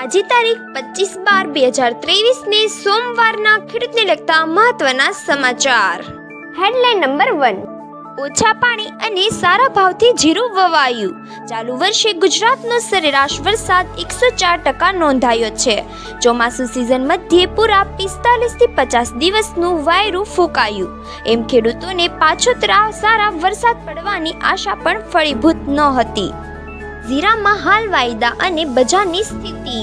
આજે તારીખ પચીસ બાર બે હજાર ત્રેવીસને સોમવારના ખેડૂતને લગતા મહત્વના સમાચાર. હેડલાઇન નંબર વન ઓછા પાણી અને સારા ભાવથી જીરું વવાયું. ચાલુ વર્ષે ગુજરાતનો સરેરાશ વરસાદ એકસો ચાર ટકા નોંધાયો છે. ચોમાસુ સિઝન મધ્યે પૂરા પિસ્તાલીસથી પચાસ દિવસનું વાયરું ફૂંકાયું. એમ ખેડૂતોને પાછોતરા સારા વરસાદ પડવાની આશા પણ ફળીભૂત નહોતી ઝીરામાં હાલ વાયદા અને બજારની સ્થિતિ.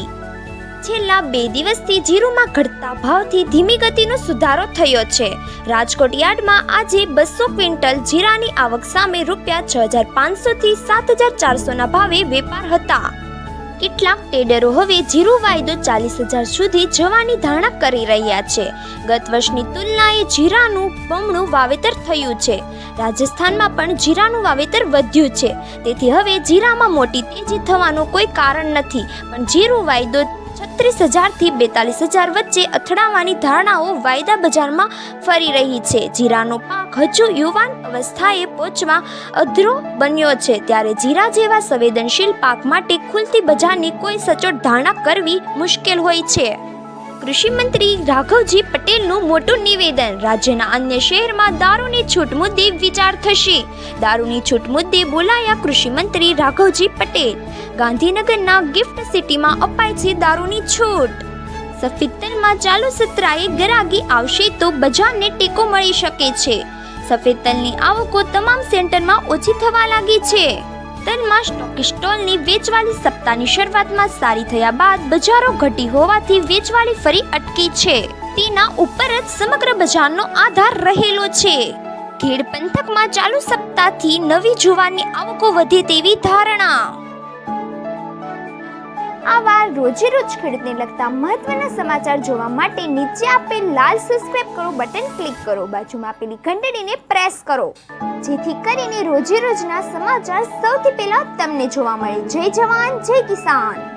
છેલ્લા બે દિવસથી જીરુમાં ઘટતા ભાવથી ધીમી ગતિનો સુધારો થયો છે. રાજકોટ યાર્ડમાં આજે બસો ક્વિન્ટલ જીરાની આવક સામે રૂપિયા છ હજાર પાંચસોથી સાત હજાર ચારસોના ભાવે વેપાર હતા. કેટલાક ટેડરો હવે જીરું વાયદો ચાલીસ હજાર સુધી જવાની ધારણા કરી રહ્યા છે. ગત વર્ષની તુલનાએ જીરાનું બમણું વાવેતર થયું છે. રાજસ્થાનમાં પણ જીરાનું વાવેતર વધ્યું છે. તેથી હવે જીરામાં મોટી તેજી થવાનું કોઈ કારણ નથી. પણ જીરું વાયદો છત્રીસ હજારથી બેતાલીસ હજાર વચ્ચે અથડાવાની ધારણાઓ વાયદા બજારમાં ફરી રહી છે. જીરાનો પાક હજુ યુવાન અવસ્થાએ પહોંચવા અધરો બન્યો છે. ત્યારે જીરા જેવા સંવેદનશીલ પાક માટે ખુલતી બજારની કોઈ સચોટ ધારણા કરવી મુશ્કેલ હોય છે. કૃષિ મંત્રી રાઘવજી પટેલનું મોટું નિવેદન. રાજ્યના અન્ય શહેરમાં દારૂની છૂટ મુદ્દે વિચાર થશે. દારૂની છૂટ મુદ્દે બોલાયા કૃષિ મંત્રી રાઘવજી પટેલ. ગાંધીનગરના ગિફ્ટ સિટીમાં અપાય છે દારૂની છૂટ. સફેદ તલમાં ચાલુ સત્રાએ ગરાગી આવશે તો બજારને ટેકો મળી શકે છે. સફેદ તલની આવકો તમામ સેન્ટરમાં ઓછી થવા લાગી છે. તલમાં સ્ટોક સ્ટોલની વેચવાલી સપ્તાહની શરૂઆતમાં સારી થયા બાદ બજારો ઘટી હોવાથી વેચવાલી ફરી અટકી છે. તેના ઉપર જ સમગ્ર બજારનો આધાર રહેલો છે. ખેડ પંથકમાં ચાલુ સપ્તાહથી નવી જુવાનની આવકો વધે તેવી ધારણા. આવા રોજેરોજ ખેડૂતને લગતા મહત્વના સમાચાર જોવા માટે નીચે આપેલ લાલ સબસ્ક્રાઇબ કરો બટન ક્લિક કરો. બાજુમાં આપેલી ઘંટડીને પ્રેસ કરો. જેથી કરીને રોજેરોજના સમાચાર સૌથી પહેલા તમને જોવા મળે. જય જવાન, જય કિસાન.